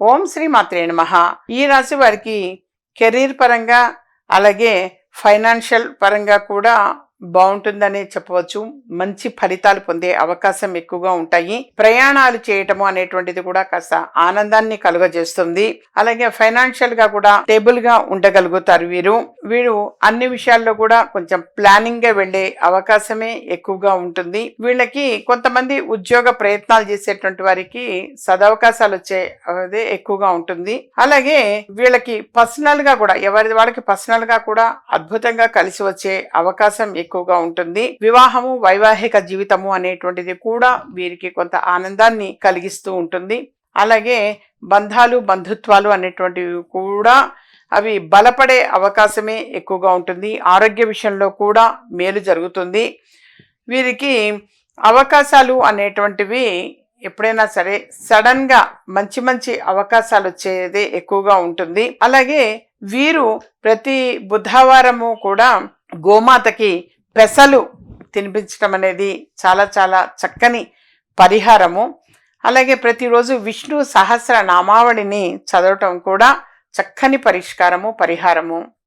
ఓం శ్రీ మాత్రే మహా ఈ రాశి వారికి కెరీర్ పరంగా అలాగే ఫైనాన్షియల్ పరంగా కూడా బాగుంటుందని చెప్పవచ్చు. మంచి ఫలితాలు పొందే అవకాశం ఎక్కువగా ఉంటాయి. ప్రయాణాలు చేయటము అనేటువంటిది కూడా కాస్త ఆనందాన్ని కలుగజేస్తుంది. అలాగే ఫైనాన్షియల్గా కూడా స్టేబుల్గా ఉండగలుగుతారు వీరు. వీరు అన్ని విషయాల్లో కూడా కొంచెం ప్లానింగ్గా వెళ్ళే అవకాశమే ఎక్కువగా ఉంటుంది. వీళ్ళకి కొంతమంది ఉద్యోగ ప్రయత్నాలు చేసేటువంటి వారికి సదవకాశాలు వచ్చే అదే ఎక్కువగా ఉంటుంది. అలాగే వీళ్ళకి పర్సనల్గా కూడా ఎవరి వాళ్ళకి పర్సనల్గా కూడా అద్భుతంగా కలిసి వచ్చే అవకాశం ఎక్కువగా ఉంటుంది. వివాహము వైవాహిక జీవితము అనేటువంటిది కూడా వీరికి కొంత ఆనందాన్ని కలిగిస్తూ ఉంటుంది. అలాగే బంధాలు బంధుత్వాలు అనేటువంటివి కూడా అవి బలపడే అవకాశమే ఎక్కువగా ఉంటుంది. ఆరోగ్య విషయంలో కూడా మేలు జరుగుతుంది. వీరికి అవకాశాలు అనేటువంటివి ఎప్పుడైనా సరే సడన్గా మంచి మంచి అవకాశాలు వచ్చేదే ఎక్కువగా ఉంటుంది. అలాగే వీరు ప్రతి బుధవారము కూడా గోమాతకి పెసలు తినిపించడం అనేది చాలా చాలా చక్కని పరిహారము. అలాగే ప్రతిరోజు విష్ణు సహస్ర నామావళిని చదవటం కూడా చక్కని పరిష్కారము పరిహారము.